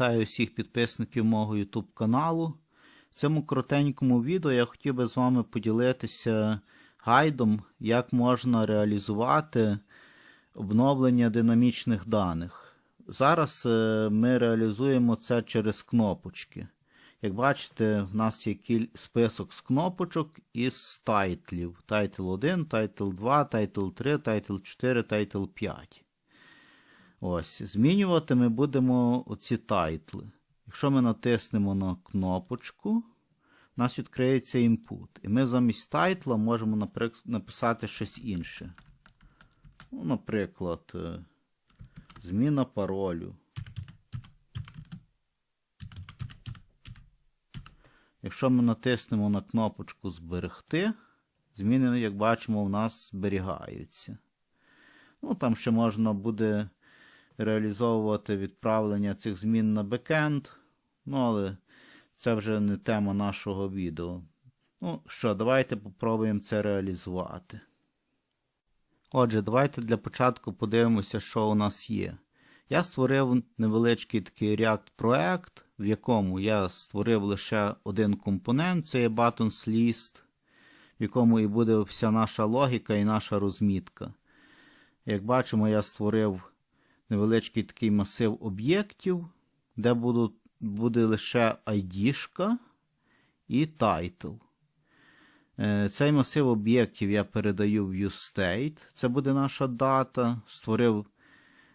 Вітаю всіх підписників мого YouTube каналу. В цьому коротенькому відео я хотів би з вами поділитися гайдом, як можна реалізувати обновлення динамічних даних. Зараз е, ми реалізуємо це через кнопочки. Як бачите, в нас є список з кнопочок із тайтлів. Тайтл 1, тайтл 2, тайтл 3, тайтл 4, тайтл 5. Ось, змінювати ми будемо оці тайтли. Якщо ми натиснемо на кнопочку, у нас відкриється input. І ми замість тайтла можемо написати щось інше. Ну, Наприклад, е, зміна паролю. Якщо ми натиснемо на кнопочку Зберегти, зміни, як бачимо, у нас зберігаються. Ну, Там ще можна буде реалізовувати відправлення цих змін на бекенд. Ну, але це вже не тема нашого відео. Ну що, давайте попробуємо це реалізувати. Отже, давайте для початку подивимося, що у нас є. Я створив невеличкий такий React проект, в якому я створив лише один компонент, це є buttons list, в якому і буде вся наша логіка і наша розмітка. Як бачимо, я створив невеличкий такий масив об'єктів, де будуть, буде лише ID і title. Е, цей масив об'єктів я передаю в useState. Це буде наша дата. Створив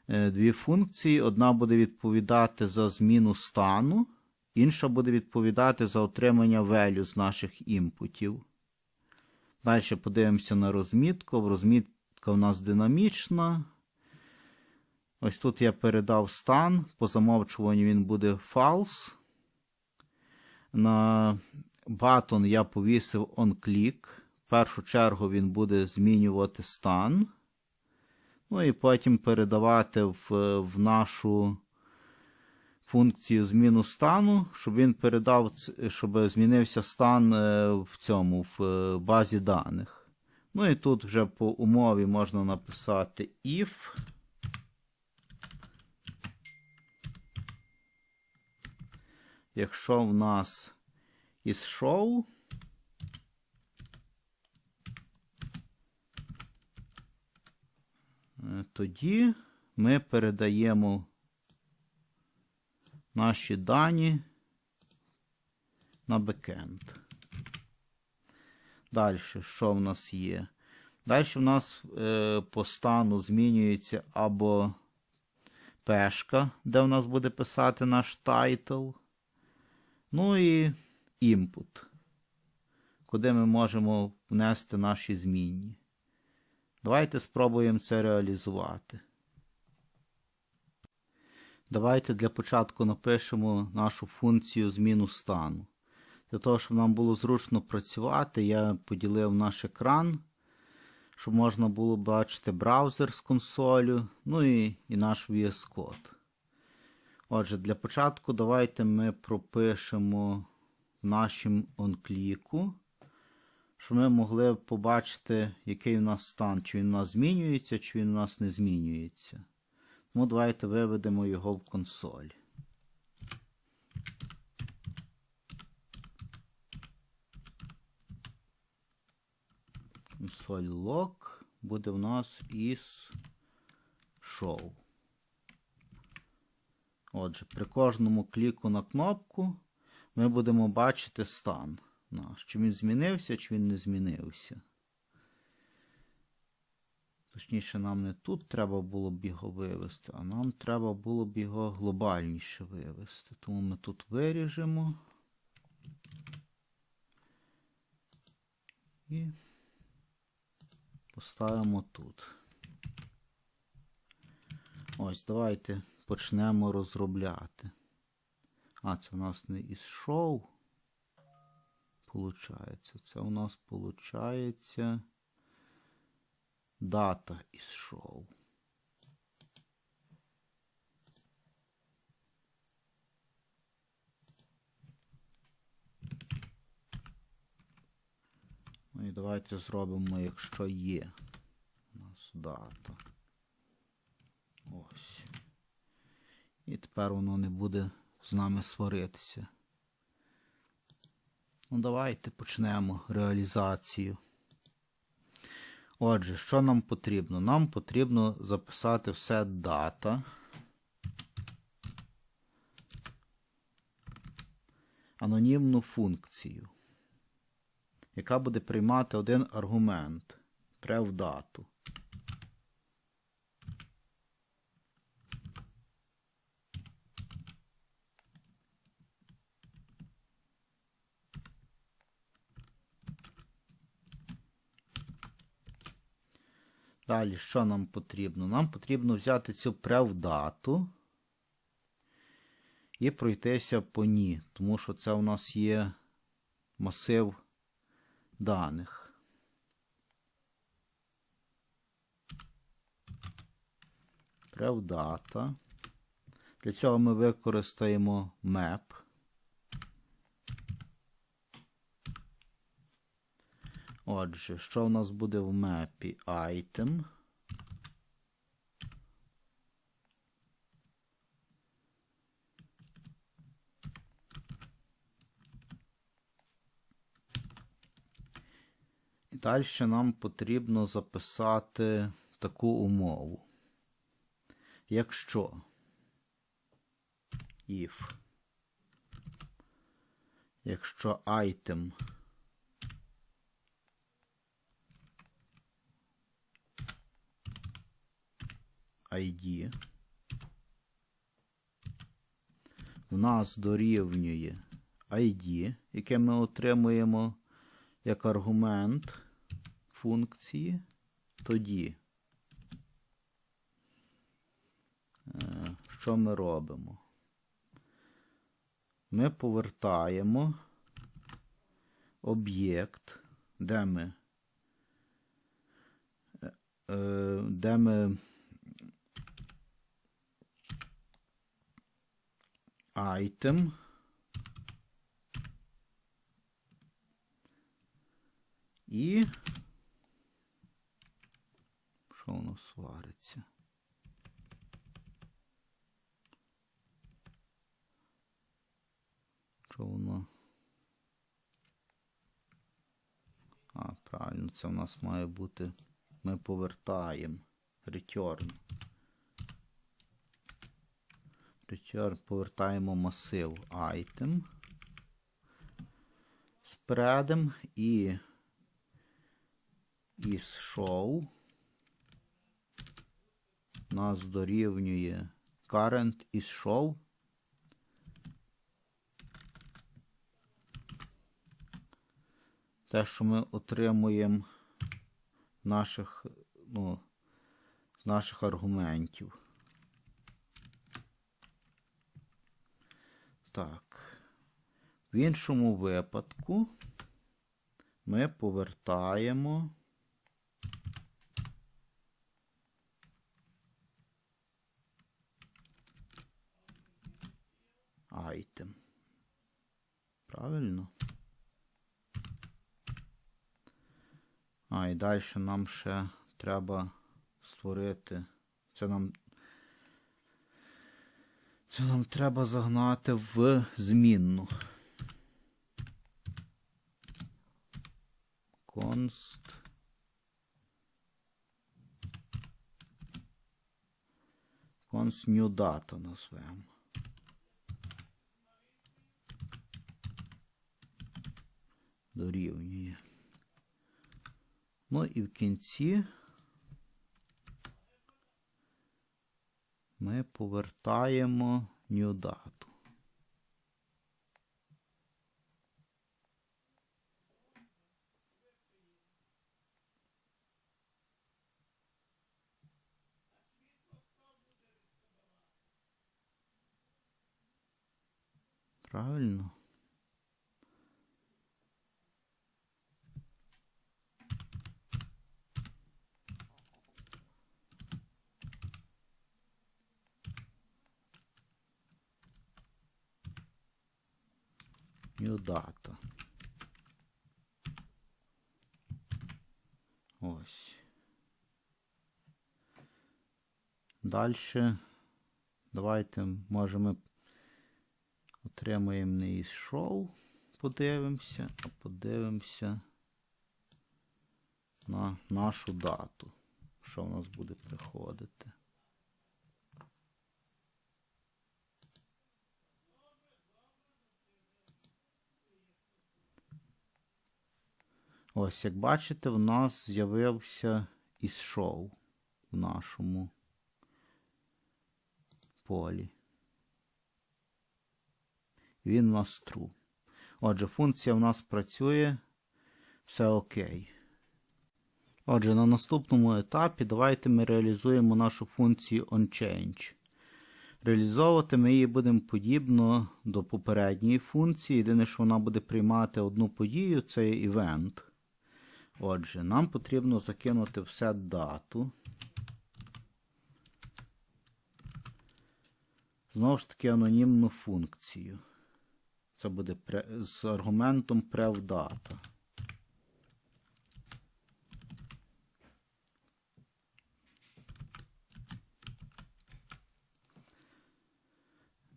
е, дві функції. Одна буде відповідати за зміну стану, інша буде відповідати за отримання value з наших імпутів. Далі подивимося на розмітку. Розмітка у нас динамічна. Ось тут я передав стан. По замовчуванню він буде false. На батон я повісив onClick. В першу чергу він буде змінювати стан. Ну і потім передавати в, в нашу функцію зміну стану, щоб він передав, щоб змінився стан е, в цьому в е, базі даних. Ну і тут вже по умові можна написати if. Якщо в нас із show, е, тоді ми передаємо наші дані на бекенд. Далі, що в нас є? Далі в нас е, по стану змінюється або пешка, де в нас буде писати наш тайтл. Ну і input, куди ми можемо внести наші змінні. Давайте спробуємо це реалізувати. Давайте для початку напишемо нашу функцію зміну стану. Для того, щоб нам було зручно працювати, я поділив наш екран, щоб можна було бачити браузер з консолю, ну і, і наш VS Code. Отже, для початку давайте ми пропишемо в нашому онкліку, щоб ми могли побачити, який у нас стан, чи він у нас змінюється, чи він у нас не змінюється. Тому давайте виведемо його в консоль. Консоль log буде в нас із show. Отже, при кожному кліку на кнопку ми будемо бачити стан. Чи він змінився, чи він не змінився. Точніше, нам не тут треба було б його вивести, а нам треба було б його глобальніше вивести. Тому ми тут виріжемо і поставимо тут. Ось, давайте почнемо розробляти. А, це у нас не із шоу. Получається. Це у нас получається дата із шоу. Ну і давайте зробимо, якщо є у нас дата. Ось. І тепер воно не буде з нами сваритися. Ну, давайте почнемо реалізацію. Отже, що нам потрібно? Нам потрібно записати все дата. Анонімну функцію, яка буде приймати один аргумент прев-дату. Далі, що нам потрібно? Нам потрібно взяти цю прев-дату і пройтися по ній, тому що це у нас є масив даних. Прев-дата. Для цього ми використаємо map. Отже, що в нас буде в мепі item? І далі нам потрібно записати таку умову. Якщо if, якщо item ID в нас дорівнює ID, яке ми отримуємо як аргумент функції, тоді е, що ми робимо? Ми повертаємо об'єкт, де ми, е, де ми item і що воно свариться? Що воно? А, правильно, це у нас має бути. Ми повертаємо return. Return повертаємо масив item. Спредем і із show нас дорівнює current is show. Те, що ми отримуємо наших, ну, наших аргументів. Так. В іншому випадку ми повертаємо item. Правильно? А, і далі нам ще треба створити. Це нам. Це нам треба загнати в змінну. Const. Const new data назвемо. Дорівнює. Ну і в кінці ми повертаємо new дату. Правильно? New. Ось. Далі. Давайте можемо Отримаємо не ішов. Подивимося, а подивимося на нашу дату. Що в нас буде приходити. Ось, як бачите, в нас з'явився із шоу в нашому полі. Він у нас true. Отже, функція в нас працює, все окей. Отже, на наступному етапі давайте ми реалізуємо нашу функцію onChange. Реалізовувати ми її будемо подібно до попередньої функції. Єдине, що вона буде приймати одну подію, це є event. Отже, нам потрібно закинути все дату. Знову ж таки, анонімну функцію. Це буде з аргументом prevdata.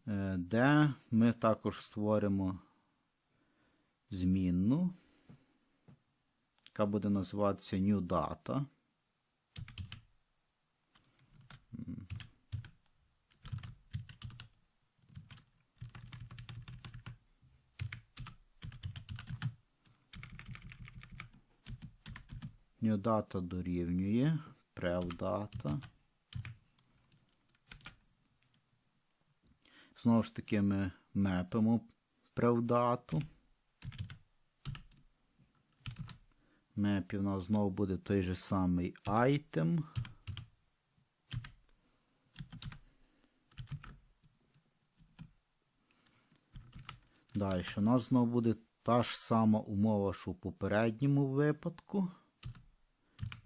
Е, де ми також створимо змінну, яка буде називатися New Data. New Data дорівнює prevdata. Знову ж таки, ми мепимо превдату. Мепі у нас знову буде той же самий item. Далі у нас знову буде та ж сама умова, що в попередньому випадку.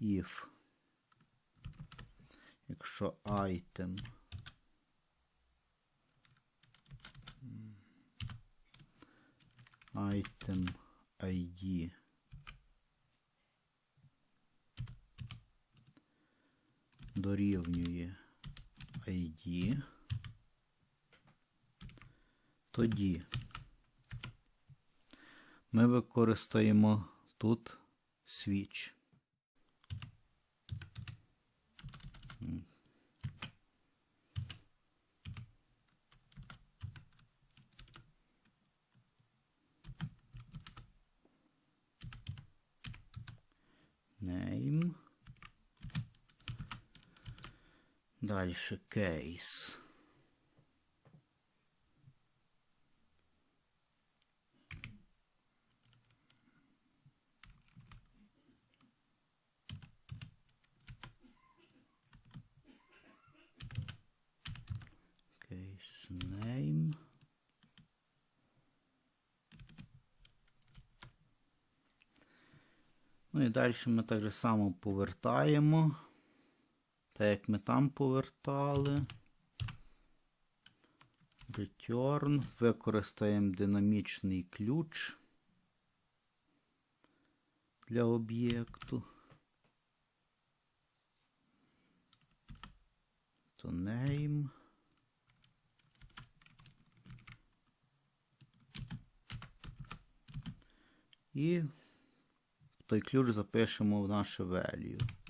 If. Якщо item item ID дорівнює ID, тоді ми використаємо тут switch. Name. Дальше case. Case name. Ну і далі ми так само повертаємо. Так як ми там повертали. Return. Використаємо динамічний ключ для об'єкту. То name. І той ключ запишемо в наше value.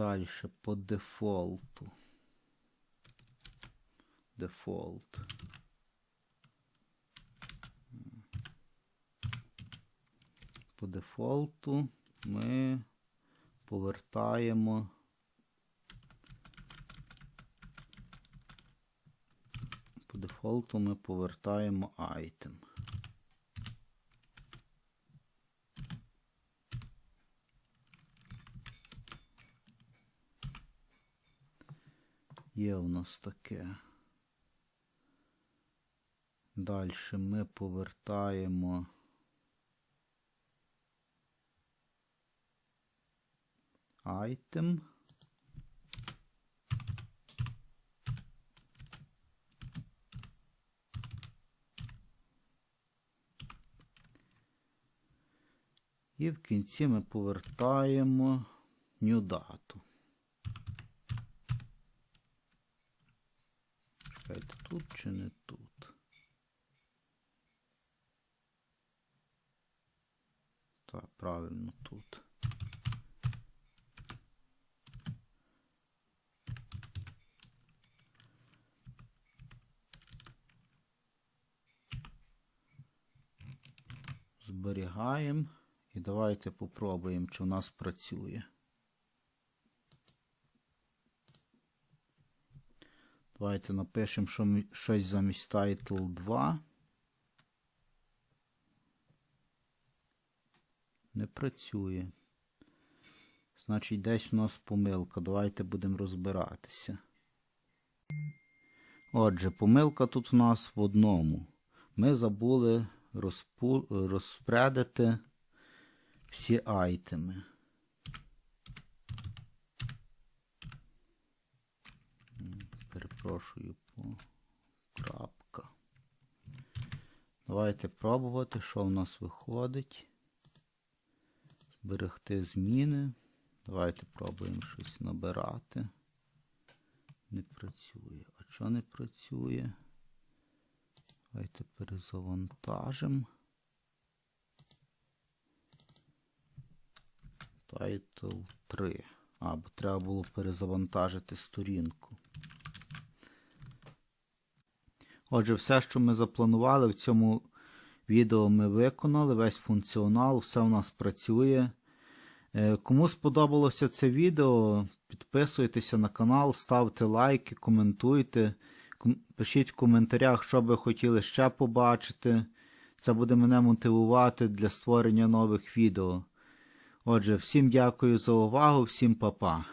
Далі по дефолту. Дефолт. По дефолту ми повертаємо по дефолту ми повертаємо item. Є у нас таке. Далі ми повертаємо item. І в кінці ми повертаємо new дату. Тут чи не тут? Так, правильно тут. Зберігаємо і давайте попробуємо, чи у нас працює. Давайте напишемо що щось замість title 2. Не працює. Значить, десь у нас помилка. Давайте будемо розбиратися. Отже, помилка тут у нас в одному. Ми забули розпу... розпредити всі айтеми. Перепрошую крапка. Давайте пробувати, що в нас виходить. Зберегти зміни. Давайте пробуємо щось набирати. Не працює. А що не працює? Давайте перезавантажимо. Title 3. А, бо треба було перезавантажити сторінку. Отже, все, що ми запланували в цьому відео, ми виконали. Весь функціонал, все у нас працює. Е, Кому сподобалося це відео, підписуйтеся на канал, ставте лайки, коментуйте. Пишіть в коментарях, що ви хотіли ще побачити. Це буде мене мотивувати для створення нових відео. Отже, всім дякую за увагу, всім па-па.